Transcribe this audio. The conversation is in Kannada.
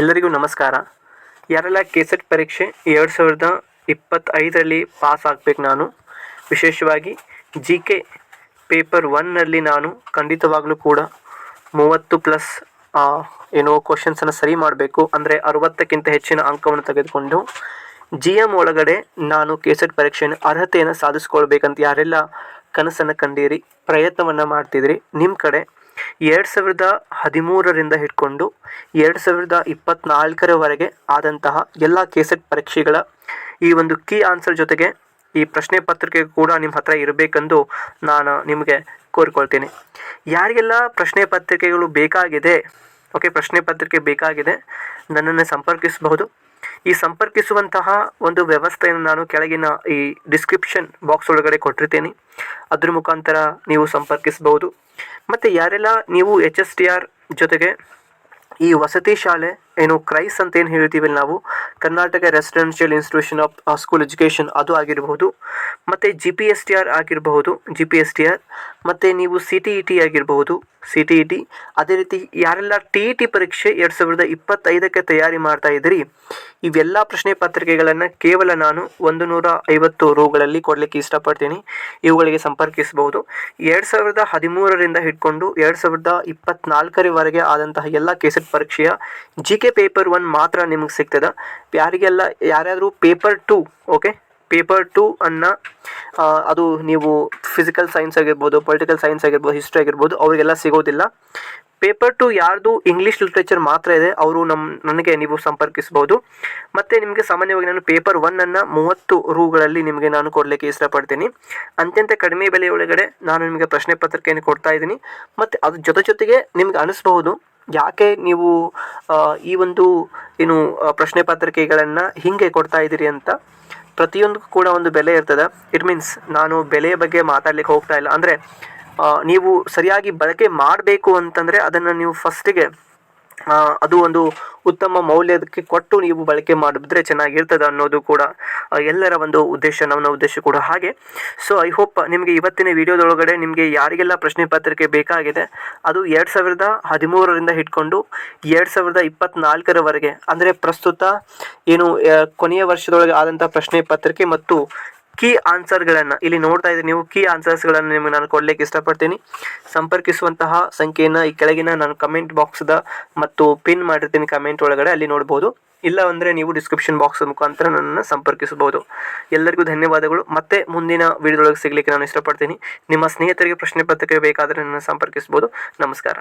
ಎಲ್ಲರಿಗೂ ನಮಸ್ಕಾರ. ಯಾರೆಲ್ಲ ಕೆ ಸೆಟ್ ಪರೀಕ್ಷೆ ಎರಡು ಸಾವಿರದ ಇಪ್ಪತ್ತೈದರಲ್ಲಿ ಪಾಸ್ ಆಗಬೇಕು ನಾನು. ವಿಶೇಷವಾಗಿ ಜಿ ಕೆ ಪೇಪರ್ ಒನ್ನಲ್ಲಿ ನಾನು ಖಂಡಿತವಾಗಲೂ ಕೂಡ ಮೂವತ್ತು ಪ್ಲಸ್ ಏನೋ ಕ್ವಶನ್ಸನ್ನು ಸರಿ ಮಾಡಬೇಕು. ಅಂದರೆ ಅರುವತ್ತಕ್ಕಿಂತ ಹೆಚ್ಚಿನ ಅಂಕವನ್ನು ತೆಗೆದುಕೊಂಡು ಜಿ ಎಂ ಒಳಗಡೆ ನಾನು ಕೆ ಸೆಟ್ ಪರೀಕ್ಷೆಯನ್ನು ಅರ್ಹತೆಯನ್ನು ಸಾಧಿಸ್ಕೊಳ್ಬೇಕಂತ ಯಾರೆಲ್ಲ ಕನಸನ್ನು ಕಂಡೀರಿ, ಪ್ರಯತ್ನವನ್ನು ಮಾಡ್ತಿದ್ರಿ ನಿಮ್ಮ ಕಡೆ ಎರಡು ಸಾವಿರದ ಹದಿಮೂರರಿಂದ ಹಿಡ್ಕೊಂಡು ಎರಡು ಸಾವಿರದ ಇಪ್ಪತ್ತ್ನಾಲ್ಕರವರೆಗೆ ಆದಂತಹ ಎಲ್ಲ ಕೆಸೆಟ್ ಪರೀಕ್ಷೆಗಳ ಈ ಒಂದು ಕೀ ಆನ್ಸರ್ ಜೊತೆಗೆ ಈ ಪ್ರಶ್ನೆ ಪತ್ರಿಕೆ ಕೂಡ ನಿಮ್ಮ ಹತ್ರ ಇರಬೇಕೆಂದು ನಾನು ನಿಮಗೆ ಕೋರಿಕೊಳ್ತೀನಿ. ಯಾರಿಗೆಲ್ಲ ಪ್ರಶ್ನೆ ಪತ್ರಿಕೆಗಳು ಬೇಕಾಗಿದೆ ಓಕೆ ಪ್ರಶ್ನೆ ಪತ್ರಿಕೆ ಬೇಕಾಗಿದೆ, ನನ್ನನ್ನು ಸಂಪರ್ಕಿಸಬಹುದು. ಈ ಸಂಪರ್ಕಿಸುವಂತಹ ಒಂದು ವ್ಯವಸ್ಥೆಯನ್ನು ನಾನು ಕೆಳಗಿನ ಈ ಡಿಸ್ಕ್ರಿಪ್ಷನ್ ಬಾಕ್ಸ್ ಒಳಗಡೆ ಕೊಟ್ಟಿರ್ತೀನಿ. ಅದ್ರ ಮುಖಾಂತರ ನೀವು ಸಂಪರ್ಕಿಸಬಹುದು. ಮತ್ತು ಯಾರೆಲ್ಲ ನೀವು ಎಚ್ ಎಸ್ ಟಿ ಆರ್ ಜೊತೆಗೆ ಈ ವಸತಿ ಶಾಲೆ ಏನು ಕ್ರೈಸ್ ಅಂತ ಏನು ಹೇಳ್ತೀವಿ ನಾವು? Karnataka residential institution of school education ಅದು ಆಗಿರಬಹುದು. ಮತ್ತು G P S T R ಆಗಿರಬಹುದು G P S T R ಮತ್ತು ನೀವು ಸಿ ಟಿ ಇ ಟಿ ಆಗಿರಬಹುದು ಸಿ ಟಿ ಇ ಟಿ ಅದೇ ರೀತಿ ಯಾರೆಲ್ಲ ಟಿ ಇ ಟಿ ಪರೀಕ್ಷೆ ಎರಡು ಸಾವಿರದ ಇಪ್ಪತ್ತೈದಕ್ಕೆ ತಯಾರಿ ಮಾಡ್ತಾ ಇದ್ದೀರಿ ಇವೆಲ್ಲ ಪ್ರಶ್ನೆ ಪತ್ರಿಕೆಗಳನ್ನು ಕೇವಲ ನಾನು ಒಂದು ನೂರ ಐವತ್ತು ರೂಗಳಲ್ಲಿ ಕೊಡಲಿಕ್ಕೆ ಇಷ್ಟಪಡ್ತೀನಿ. ಇವುಗಳಿಗೆ ಸಂಪರ್ಕಿಸಬಹುದು. ಎರಡು ಸಾವಿರದ ಹದಿಮೂರರಿಂದ ಹಿಡ್ಕೊಂಡು ಎರಡು ಸಾವಿರದ ಇಪ್ಪತ್ತ್ನಾಲ್ಕರವರೆಗೆ ಆದಂತಹ ಎಲ್ಲ ಕೆಸೆಟ್ ಪರೀಕ್ಷೆಯ ಜಿ ಕೆ ಪೇಪರ್ ಒನ್ ಮಾತ್ರ ನಿಮಗೆ ಸಿಗ್ತದೆ. ಯಾರಿಗೆಲ್ಲ, ಯಾರ್ಯಾದರೂ paper two, okay? Paper two ಅನ್ನ ಅದು ನೀವು ಫಿಸಿಕಲ್ ಸೈನ್ಸ್ ಆಗಿರ್ಬೋದು, ಪೊಲಿಟಿಕಲ್ ಸೈನ್ಸ್ ಆಗಿರ್ಬೋದು, ಹಿಸ್ಟ್ರಿ ಆಗಿರ್ಬೋದು, ಅವರಿಗೆಲ್ಲ ಸಿಗೋದಿಲ್ಲ. ಪೇಪರ್ ಟು ಯಾರ್ದು ಇಂಗ್ಲೀಷ್ ಲಿಟ್ರೇಚರ್ ಮಾತ್ರ ಇದೆ, ಅವರು ನಮ್ಮ ನನಗೆ ನೀವು ಸಂಪರ್ಕಿಸ್ಬೋದು. ಮತ್ತು ನಿಮಗೆ ಸಾಮಾನ್ಯವಾಗಿ ನಾನು ಪೇಪರ್ ಒನ್ನನ್ನು ಮೂವತ್ತು ರೂಗಳಲ್ಲಿ ನಿಮಗೆ ನಾನು ಕೊಡಲಿಕ್ಕೆ ಇಷ್ಟಪಡ್ತೀನಿ. ಅತ್ಯಂತ ಕಡಿಮೆ ಬೆಲೆಯೊಳಗಡೆ ನಾನು ನಿಮಗೆ ಪ್ರಶ್ನೆ ಪತ್ರಿಕೆಯನ್ನು ಕೊಡ್ತಾ ಇದ್ದೀನಿ. ಮತ್ತು ಅದ್ರ ಜೊತೆ ಜೊತೆಗೆ ನಿಮ್ಗೆ ಅನಿಸ್ಬಹುದು ಯಾಕೆ ನೀವು ಈ ಒಂದು, ಏನು ಪ್ರಶ್ನೆ ಪತ್ರಿಕೆಗಳನ್ನು ಹೀಗೆ ಕೊಡ್ತಾ ಇದ್ದೀರಿ ಅಂತ? ಪ್ರತಿಯೊಂದಕ್ಕೂ ಕೂಡ ಒಂದು ಬೆಲೆ ಇರ್ತದೆ. ಇಟ್ ಮೀನ್ಸ್ ನಾನು ಬೆಲೆಯ ಬಗ್ಗೆ ಮಾತಾಡ್ಲಿಕ್ಕೆ ಹೋಗ್ತಾ ಇಲ್ಲ. ಅಂದರೆ ನೀವು ಸರಿಯಾಗಿ ಬಳಕೆ ಮಾಡಬೇಕು ಅಂತಂದರೆ ಅದನ್ನು ನೀವು ಫಸ್ಟಿಗೆ ಅದು ಒಂದು ಉತ್ತಮ ಮೌಲ್ಯಕ್ಕೆ ಕೊಟ್ಟು ನೀವು ಬಳಕೆ ಮಾಡಿದ್ರೆ ಚೆನ್ನಾಗಿರ್ತದೆ ಅನ್ನೋದು ಕೂಡ ಎಲ್ಲರ ಒಂದು ಉದ್ದೇಶ ನನ್ನ ಉದ್ದೇಶ ಕೂಡ ಹಾಗೆ. ಸೊ ಐ ಹೋಪ್ ನಿಮಗೆ ಇವತ್ತಿನ ವಿಡಿಯೋದೊಳಗಡೆ ನಿಮಗೆ ಯಾರಿಗೆಲ್ಲ ಪ್ರಶ್ನೆ ಪತ್ರಿಕೆ ಬೇಕಾಗಿದೆ, ಅದು ಎರಡು ಸಾವಿರದ ಹದಿಮೂರರಿಂದ ಹಿಡ್ಕೊಂಡು ಎರಡು ಸಾವಿರದ ಇಪ್ಪತ್ತ್ನಾಲ್ಕರವರೆಗೆ ಅಂದರೆ ಪ್ರಸ್ತುತ ಏನು ಕೊನೆಯ ವರ್ಷದೊಳಗೆ ಆದಂಥ ಪ್ರಶ್ನೆ ಪತ್ರಿಕೆ ಮತ್ತು ಕೀ ಆನ್ಸರ್ಗಳನ್ನು ಇಲ್ಲಿ ನೋಡ್ತಾ ಇದ್ದೀನಿ, ನೀವು ಕೀ ಆನ್ಸರ್ಸ್ಗಳನ್ನು ನಿಮಗೆ ನಾನು ಕೊಡಲಿಕ್ಕೆ ಇಷ್ಟಪಡ್ತೀನಿ. ಸಂಪರ್ಕಿಸುವಂತಹ ಸಂಖ್ಯೆಯನ್ನು ಈ ಕೆಳಗಿನ ನಾನು ಕಮೆಂಟ್ ಬಾಕ್ಸ್ದ ಮತ್ತು ಪಿನ್ ಮಾಡಿರ್ತೀನಿ ಕಮೆಂಟ್ ಒಳಗಡೆ, ಅಲ್ಲಿ ನೋಡ್ಬೋದು. ಇಲ್ಲ ಅಂದರೆ ನೀವು ಡಿಸ್ಕ್ರಿಪ್ಷನ್ ಬಾಕ್ಸ್ ಮುಖಾಂತರ ನನ್ನನ್ನು ಸಂಪರ್ಕಿಸಬಹುದು. ಎಲ್ಲರಿಗೂ ಧನ್ಯವಾದಗಳು. ಮತ್ತೆ ಮುಂದಿನ ವಿಡಿಯೋದೊಳಗೆ ಸಿಗಲಿಕ್ಕೆ ನಾನು ಇಷ್ಟಪಡ್ತೀನಿ. ನಿಮ್ಮ ಸ್ನೇಹಿತರಿಗೆ ಪ್ರಶ್ನೆ ಪತ್ರಿಕೆ ಬೇಕಾದರೆ ನನ್ನನ್ನು ಸಂಪರ್ಕಿಸ್ಬೋದು ನಮಸ್ಕಾರ.